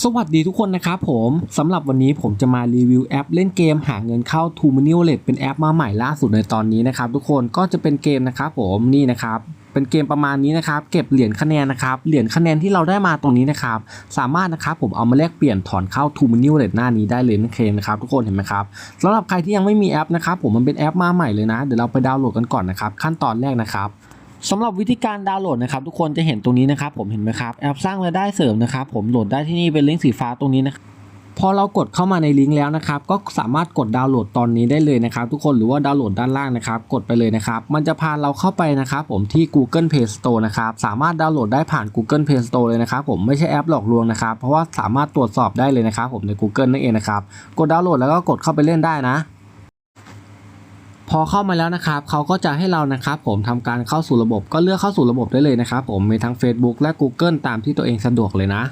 สวัสดีทุกคนนะครับผมสำหรับวันนี้ผมจะมารีวิวแอปเล่นเกมหาเงินเข้า t o m o n i Wallet เป็นแอปมาใหม่ล่าสุดในตอนนี้นะครับทุกคนก็จะเป็นเกมนะครับผมนี่นะครับเป็นเกมประมาณนี้นะครับ เก็บเหรียญคะแนนนะครับ เหรียญคะแนนที่เราได้มาตรงนี้นะครับ สามารถนะครับผมเอามาแลกเปลี่ยนถอนเข้า t o m o n i Wallet หน้านี้ได้เลยนั่นเองนะครับทุกคนเห็นไหมครับสำหรับใครที่ยังไม่มีแอปนะครับผมมันเป็นแอปมาใหม่เลยนะ เดี๋ยวเราไปดาวน์โหลดกันก่อนนะครับ ขั้นตอนแรกนะครับ สำหรับวิธีการดาวน์โหลดนะครับทุกคนจะเห็นตรงนี้นะครับผมเห็นไหมครับแอปสร้างรายได้เสริมนะครับผมโหลดได้ที่นี่เป็นลิงก์สีฟ้าตรงนี้นะพอเรากดเข้ามาในลิงก์แล้วนะครับก็สามารถกดดาวน์โหลดตอนนี้ได้เลยนะครับ ทุกคนหรือว่าดาวน์โหลดด้านล่างนะครับ กดไปเลยนะครับ มันจะพาเราเข้าไปนะครับผมที่ Google Play Store นะครับสามารถดาวน์โหลดได้ผ่าน Google Play Store เลยนะครับผมไม่ใช่แอปหลอกลวงนะครับ เพราะว่าสามารถตรวจสอบได้เลยนะครับผมใน Google นั่นเองนะครับกดดาวน์โหลดแล้วก็กดเข้าไปเล่นได้นะ พอเข้ามาแล้วนะครับเขาก็จะให้เรานะครับผมทำการเข้าสู่ระบบก็เลือกเข้าสู่ระบบได้เลยนะครับผมมีทั้ง Facebook และ Google ตามที่ตัวเองสะดวกเลยนะ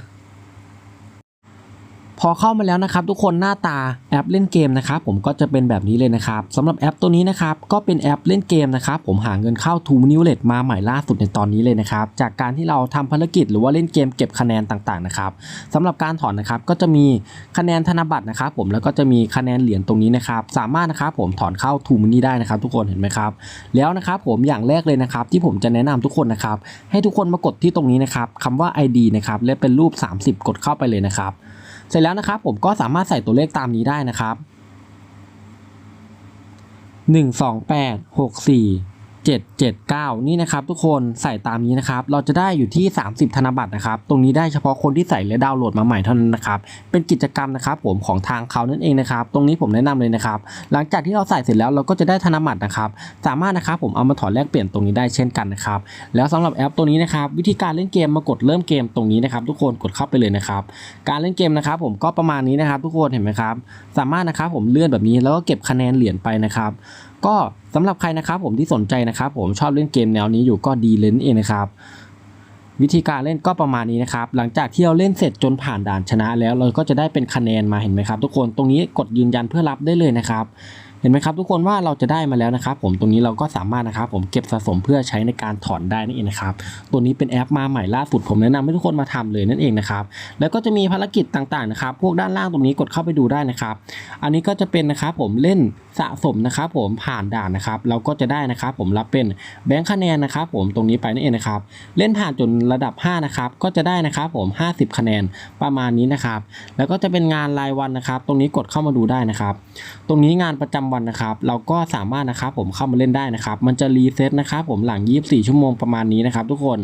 พอเข้ามาแล้วนะครับทุกคนหน้าตาแอปเล่นเกมนะครับผมก็จะเป็นแบบนี้เลยนะครับสำหรับแอปตัวนี้นะครับก็เป็นแอปเล่นเกมนะครับผมหาเงินเข้า t o m o n i Wallet มาใหม่ล่าสุดในตอนนี้เลยนะครับจากการที่เราทำภารกิจหรือว่าเล่นเกมเก็บคะแนนต่างๆนะครับสำหรับการถอนนะครับก็จะมีคะแนนธนบัตรนะครับผมแล้วก็จะมีคะแนนเหรียญตรงนี้นะครับสามารถนะครับผมถอนเข้า t o m o n i ได้นะครับ ทุกคนเห็นไหมครับแล้วนะครับผมอย่างแรกเลยนะครับที่ผมจะแนะนำทุกคนนะครับให้ทุกคนมากดที่ตรงนี้นะครับคำว่า ID นะครับและเป็นรูป 30 กดเข้าไปเลยนะครับ เสร็จแล้วนะครับผมก็สามารถใส่ตัวเลขตามนี้ได้นะครับ 1 2 8 6 4 779 นี่นะครับทุกคนใส่ตามนี้นะครับ เราจะได้อยู่ที่ 30 ธนบัตรนะครับ ตรงนี้ได้เฉพาะคนที่ใส่และดาวน์โหลดมาใหม่เท่านั้นนะครับ เป็นกิจกรรมนะครับผมของทางเขานั่นเองนะครับ ตรงนี้ผมแนะนำเลยนะครับ หลังจากที่เราใส่เสร็จแล้วเราก็จะได้ธนบัตรนะครับ สามารถนะครับผมเอามาถอนแลกเปลี่ยนตรงนี้ได้เช่นกันนะครับ แล้วสำหรับแอปตัวนี้นะครับ วิธีการเล่นเกมมากดเริ่มเกมตรงนี้นะครับ ทุกคนกดเข้าไปเลยนะครับ การเล่นเกมนะครับ ผมก็ประมาณนี้นะครับ ทุกคนเห็นไหมครับ สามารถนะครับผมเลื่อนแบบนี้แล้วก็เก็บคะแนนเหรียญไปนะครับ ก็สำหรับใครนะครับผมที่สนใจนะครับผมชอบเล่นเกมแนวนี้อยู่ก็ดีเลนเองนะครับ วิธีการเล่นก็ประมาณนี้นะครับ หลังจากที่เราเล่นเสร็จจนผ่านด่านชนะแล้วเราก็จะได้เป็นคะแนนมาเห็นไหมครับ ทุกคนตรงนี้กดยืนยันเพื่อรับได้เลยนะครับ เห็นไหมครับทุกคนว่าเราจะได้มาแล้วนะครับผมตรงนี้เราก็สามารถนะครับผมเก็บสะสมเพื่อใช้ในการถอนได้นั่นเองนะครับตัวนี้เป็นแอปมาใหม่ล่าสุดผมแนะนำให้ทุกคนมาทำเลยนั่นเองนะครับแล้วก็จะมีภารกิจต่างๆนะครับพวกด้านล่างตรงนี้กดเข้าไปดูได้นะครับ อันนี้ก็จะเป็นนะครับผมเล่นสะสมนะครับผมผ่านด่านนะครับ เราก็จะได้นะครับผมรับเป็นแบงค์คะแนนนะครับผมตรงนี้ไปนั่นเองนะครับเล่นผ่านจนระดับ 5 นะครับก็จะได้นะครับผม 50 คะแนนประมาณนี้นะครับ แล้วก็จะเป็นงานรายวันนะครับ ตรงนี้กดเข้ามาดูได้นะครับ ตรงนี้งานประจำวันนะครับ เราก็สามารถนะครับผมเข้ามาเล่นได้นะครับ มันจะรีเซ็ตนะครับผมหลัง 24 ชั่วโมงประมาณนี้นะครับ ทุกคน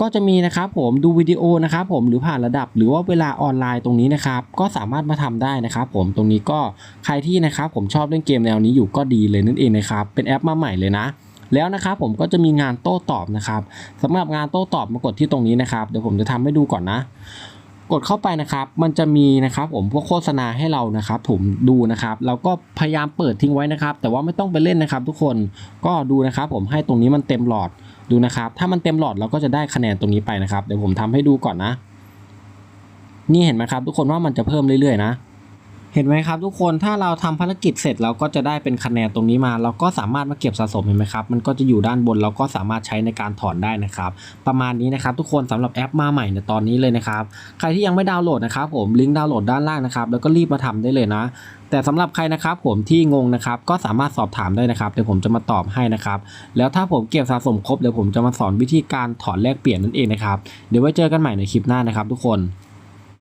ก็จะมีนะครับผมดูวิดีโอนะครับผมหรือผ่านระดับหรือว่าเวลาออนไลน์ตรงนี้นะครับ ก็สามารถมาทำได้นะครับผมตรงนี้ก็ใครที่นะครับผมชอบเล่นเกมแนวนี้อยู่ก็ดีเลยนั่นเองนะครับเป็นแอปมาใหม่เลยนะ แล้วนะครับผมก็จะมีงานโต้ตอบนะครับสำหรับงานโต้ตอบมากดที่ตรงนี้นะครับเดี๋ยวผมจะทำให้ดูก่อนนะ กดเข้าไปนะครับ มันจะมีนะครับผมพวกโฆษณาให้เรานะครับผมดูนะครับเราก็พยายามเปิดทิ้งไว้นะครับ แต่ว่าไม่ต้องไปเล่นนะครับ ทุกคนก็ดูนะครับ ผมให้ตรงนี้มันเต็มหลอดดูนะครับ ถ้ามันเต็มหลอดเราก็จะได้คะแนนตรงนี้ไปนะครับ เดี๋ยวผมทำให้ดูก่อนนะ นี่เห็นไหมครับ ทุกคนว่ามันจะเพิ่มเรื่อยๆนะ เห็นไหมครับทุกคนถ้าเราทำภารกิจเสร็จเราก็จะได้เป็นคะแนนตรงนี้มา เราก็สามารถมาเก็บสะสมเห็นไหมครับมันก็จะอยู่ด้านบนเราก็สามารถใช้ในการถอนได้นะครับ ประมาณนี้นะครับทุกคนสำหรับแอปมาใหม่ในตอนนี้เลยนะครับใครที่ยังไม่ดาวน์โหลดนะครับผมลิงก์ดาวน์โหลดด้านล่างนะครับแล้วก็รีบมาทำได้เลยนะ แต่สำหรับใครนะครับผมที่งงนะครับก็สามารถสอบถามได้นะครับเดี๋ยวผมจะมาตอบให้นะครับแล้วถ้าผมเก็บสะสมครบเดี๋ยวผมจะมาสอนวิธีการถอนแลกเปลี่ยนนั่นเองนะครับเดี๋ยวไว้เจอกันใหม่ในคลิปหน้านะครับ ทุกคน